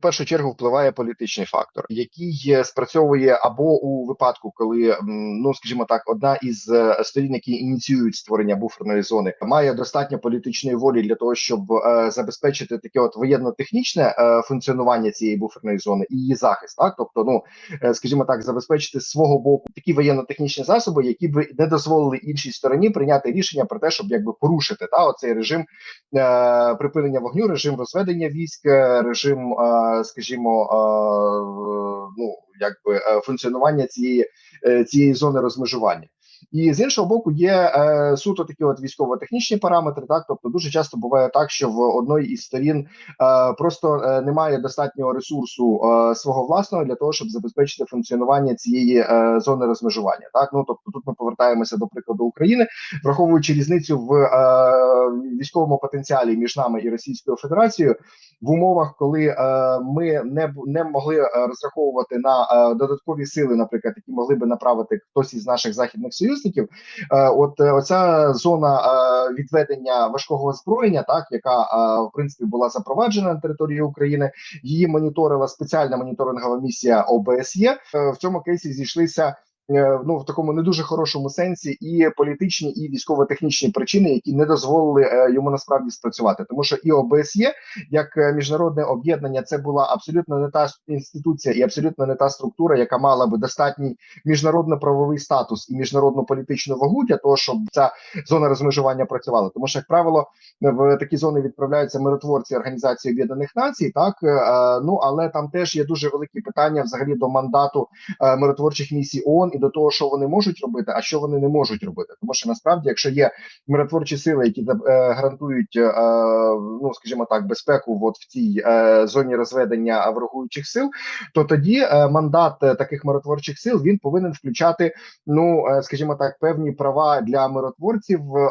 Першу чергу впливає політичний фактор, який е, спрацьовує або у випадку, коли ну скажімо так, одна із е, сторін, які ініціюють створення буферної зони, має достатньо політичної волі для того, щоб е, забезпечити таке от воєнно-технічне функціонування цієї буферної зони і її захист, так? Тобто, ну скажімо так, забезпечити з свого боку такі воєнно-технічні засоби, які б не дозволили іншій стороні прийняти рішення про те, щоб якби порушити та оцей режим припинення вогню, режим розведення військ, режим, скажімо, ну якби е, функціонування цієї, е, цієї зони розмежування. І з іншого боку, є е, суто такі от військово-технічні параметри. Так, тобто дуже часто буває так, що в одної із сторін е, просто е, немає достатнього ресурсу е, свого власного для того, щоб забезпечити функціонування цієї е, зони розмежування. Так, ну тобто тут ми повертаємося до прикладу України, враховуючи різницю в е, військовому потенціалі між нами і Російською Федерацією в умовах, коли е, ми не не могли е, розраховувати на е, додаткові сили, наприклад, які могли би направити хтось із наших західних союзників. Е, от е, оця зона е, відведення важкого озброєння, так яка в принципі була запроваджена на території України, її моніторила спеціальна моніторингова місія ОБСЄ. В цьому кейсі зійшлися. Е, Ну, в такому не дуже хорошому сенсі, і політичні, і військово-технічні причини, які не дозволили е, йому насправді спрацювати, тому що і ОБСЄ, як е, міжнародне об'єднання, це була абсолютно не та інституція і абсолютно не та структура, яка мала би достатній міжнародно-правовий статус і міжнародну політичну вагу для того, щоб ця зона розмежування працювала. Тому що, як правило, в такі зони відправляються миротворці Організації Об'єднаних Націй, так ну але там теж є дуже великі питання взагалі до мандату миротворчих місій ООН і до того, що вони можуть робити, а що вони не можуть робити. Тому що насправді, якщо є миротворчі сили, які е, гарантують, е, ну скажімо так, безпеку от в цій е, зоні розведення ворогуючих сил, то тоді е, мандат е, таких миротворчих сил він повинен включати, ну е, скажімо так, певні права для миротворців е,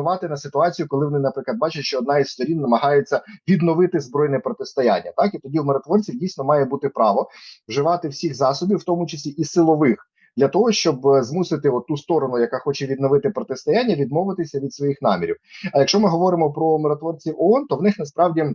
впливати на ситуацію, коли вони, наприклад, бачать, що одна із сторін намагається відновити збройне протистояння. Так і тоді в миротворців дійсно має бути право вживати всіх засобів, в тому числі і силових. Для того щоб е, змусити от ту сторону, яка хоче відновити протистояння, відмовитися від своїх намірів. А якщо ми говоримо про миротворців ООН, то в них насправді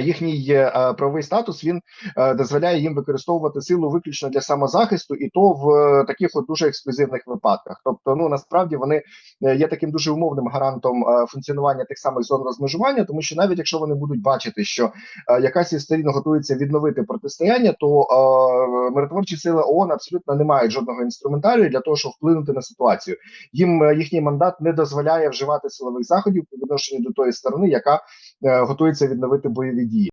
їхній е, е, правовий статус він е, дозволяє їм використовувати силу виключно для самозахисту, і то в е, таких от дуже ексклюзивних випадках. Тобто, ну насправді вони е, є таким дуже умовним гарантом е, функціонування тих самих зон розмежування, тому що навіть якщо вони будуть бачити, що е, якась із сторін готується відновити протистояння, то е, миротворчі сили ООН абсолютно не мають жодного інструментарію для того, щоб вплинути на ситуацію. Їм е, їхній мандат не дозволяє вживати силових заходів по відношенню до тої сторони, яка е, готується відновити бойові дії.